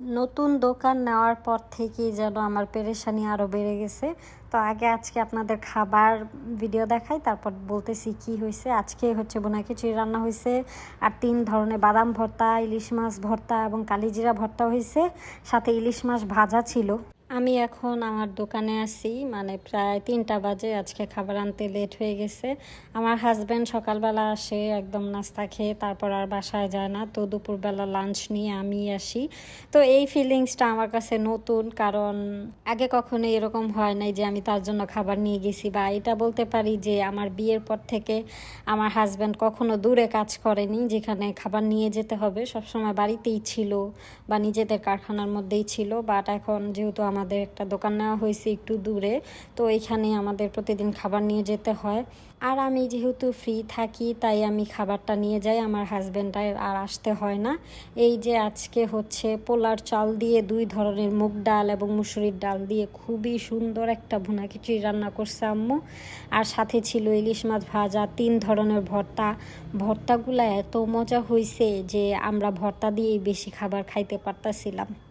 নতুন দোকান নেওয়ার পর থেকেই যেন আমার পেরেশানি আরও বেড়ে গেছে। তো আগে আজকে আপনাদের খাবার ভিডিও দেখাই, তারপর বলতেছি কি হয়েছে। আজকে হচ্ছে বোনা খিচুড়ি রান্না হয়েছে, আর তিন ধরনের বাদাম ভর্তা, ইলিশ মাছ ভর্তা এবং কালিজিরা ভর্তা হয়েছে। সাথে ইলিশ মাছ ভাজা ছিল। আমি এখন আমার দোকানে আছি মানে প্রায় তিনটা বাজে, আজকে খাবার আনতে লেট হয়ে গেছে। আমার হাজব্যান্ড সকালবেলা আসে, একদম নাস্তা খেয়ে তারপর আর বাসায় যায় না। তো দুপুরবেলা লাঞ্চ নিয়ে আমি আসি। তো এই ফিলিংসটা আমার কাছে নতুন, কারণ আগে কখনো এরকম হয় নাই যে আমি তার জন্য খাবার নিয়ে গেছি বা এটা বলতে পারি যে আমার বিয়ের পর থেকে আমার হাজব্যান্ড কখনো দূরে কাজ করেনি, যেখানে খাবার নিয়ে যেতে হবে। সবসময় বাড়িতেই ছিল বা নিজেদের কারখানার মধ্যেই ছিল বাট এখন যেহেতু আমাদের একটা দোকান নেওয়া হয়েছে একটু দূরে, তো এইখানে আমাদের প্রতিদিন খাবার নিয়ে যেতে হয়। আর আমি যেহেতু ফ্রি থাকি, তাই আমি খাবারটা নিয়ে যাই, আমার হাজব্যান্ডার আর আসতে হয় না। এই যে আজকে হচ্ছে পোলার চাল দিয়ে দুই ধরনের মুগ ডাল এবং মুসুরির ডাল দিয়ে খুবই সুন্দর একটা ভুনা খিচুড়ি রান্না করছে আম্মু। আর সাথে ছিল ইলিশ মাছ ভাজা, তিন ধরনের ভর্তা। ভর্তাগুলো এত মজা হয়েছে যে আমরা ভর্তা দিয়েই বেশি খাবার খাইতে পারতাছিলাম।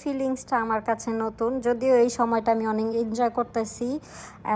ফিলিংসটা আমার কাছে নতুন। যদিও এই সময়টা আমি অনেক এনজয় করতেছি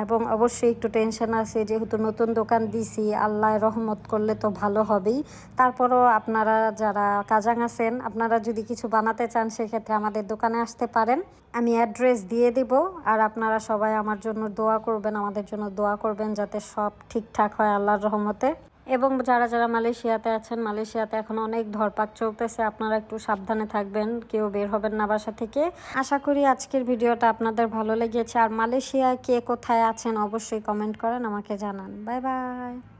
এবং অবশ্যই একটু টেনশন আছে যেহেতু নতুন দোকান দিছি আল্লাহ রহমত করলে তো ভালো হবেই। তারপরও আপনারা যারা কাজাং আছেন, আপনারা যদি কিছু বানাতে চান, সেক্ষেত্রে আমাদের দোকানে আসতে পারেন। আমি অ্যাড্রেস দিয়ে দিব আর আপনারা সবাই আমার জন্য দোয়া করবেন, আমাদের জন্য দোয়া করবেন যাতে সব ঠিকঠাক হয় আল্লাহর রহমতে। এবং যারা যারা মালয়েশিয়াতে আছেন, মালয়েশিয়াতে এখন অনেক ধরপাক চলতেছে, আপনারা একটু সাবধানে থাকবেন, কেউ বের হবেন না বাসা থেকে। আশা করি আজকের ভিডিওটা আপনাদের ভালো লেগেছে। আর মালয়েশিয়ায় কে কোথায় আছেন অবশ্যই কমেন্ট করেন, আমাকে জানান। Bye bye.